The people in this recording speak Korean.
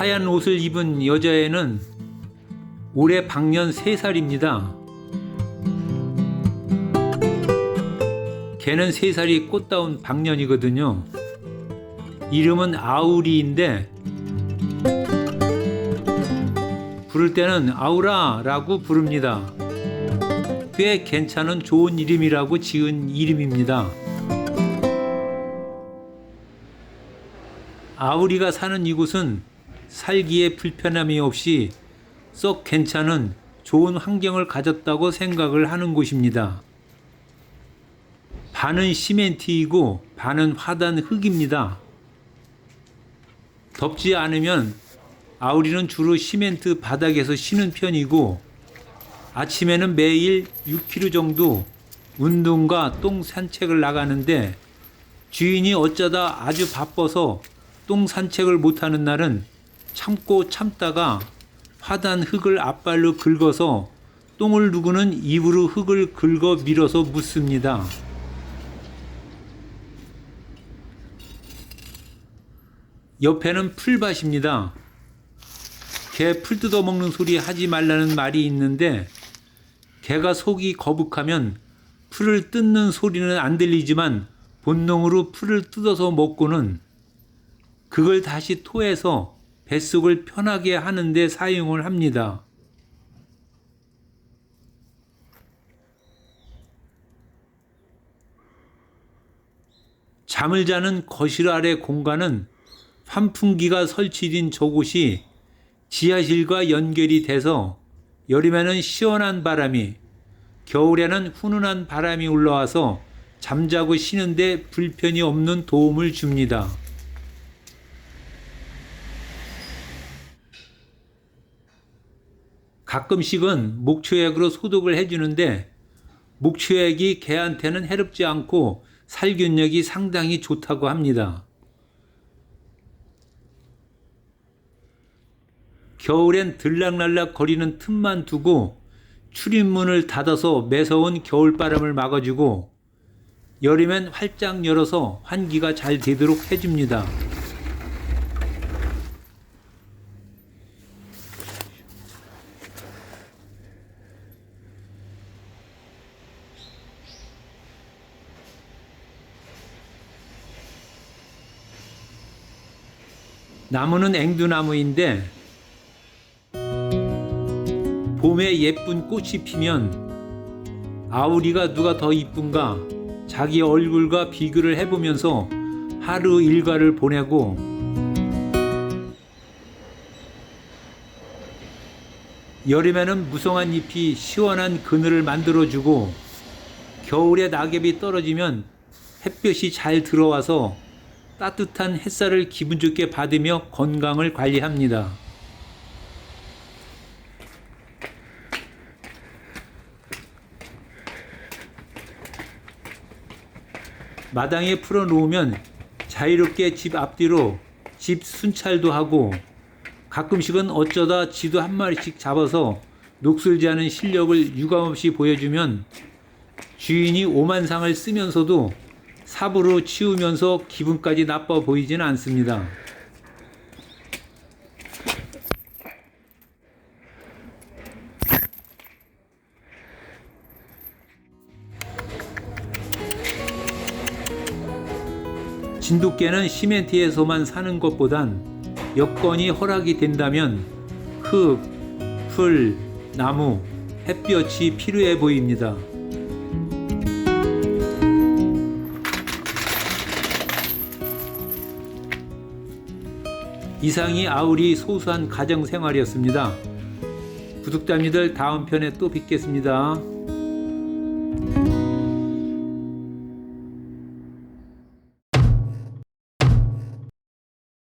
하얀 옷을 입은 여자애는 올해 방년 3살입니다. 걔는 3살이 꽃다운 방년이거든요. 이름은 아우리인데 부를 때는 아우라라고 부릅니다. 꽤 괜찮은 좋은 이름이라고 지은 이름입니다. 아우리가 사는 이곳은 살기에 불편함이 없이 썩 괜찮은 좋은 환경을 가졌다고 생각을 하는 곳입니다. 반은 시멘트이고 반은 화단 흙입니다. 덥지 않으면 아우리는 주로 시멘트 바닥에서 쉬는 편이고 아침에는 매일 6km 정도 운동과 똥 산책을 나가는데 주인이 어쩌다 아주 바빠서 똥 산책을 못하는 날은 참고 참다가 화단 흙을 앞발로 긁어서 똥을 누구는 입으로 흙을 긁어 밀어서 묻습니다. 옆에는 풀밭입니다. 개 풀 뜯어 먹는 소리 하지 말라는 말이 있는데 개가 속이 거북하면 풀을 뜯는 소리는 안 들리지만 본능으로 풀을 뜯어서 먹고는 그걸 다시 토해서 뱃속을 편하게 하는데 사용을 합니다. 잠을 자는 거실 아래 공간은 환풍기가 설치된 저곳이 지하실과 연결이 돼서 여름에는 시원한 바람이 겨울에는 훈훈한 바람이 올라와서 잠자고 쉬는데 불편이 없는 도움을 줍니다. 가끔씩은 목초액으로 소독을 해주는데 목초액이 개한테는 해롭지 않고 살균력이 상당히 좋다고 합니다. 겨울엔 들락날락 거리는 틈만 두고 출입문을 닫아서 매서운 겨울바람을 막아주고 여름엔 활짝 열어서 환기가 잘 되도록 해줍니다. 나무는 앵두나무인데 봄에 예쁜 꽃이 피면 아우리가 누가 더 이쁜가 자기 얼굴과 비교를 해보면서 하루 일과를 보내고 여름에는 무성한 잎이 시원한 그늘을 만들어주고 겨울에 낙엽이 떨어지면 햇볕이 잘 들어와서 따뜻한 햇살을 기분 좋게 받으며 건강을 관리합니다. 마당에 풀어놓으면 자유롭게 집 앞뒤로 집 순찰도 하고 가끔씩은 어쩌다 쥐도 한 마리씩 잡아서 녹슬지 않은 실력을 유감없이 보여주면 주인이 오만상을 쓰면서도 삽으로 치우면서 기분까지 나빠 보이지는 않습니다. 진돗개는 시멘트에서만 사는 것보단 여건이 허락이 된다면 흙, 풀, 나무, 햇볕이 필요해 보입니다. 이상이 아우리 소소한 가정 생활이었습니다. 구독자님들 다음 편에 또 뵙겠습니다.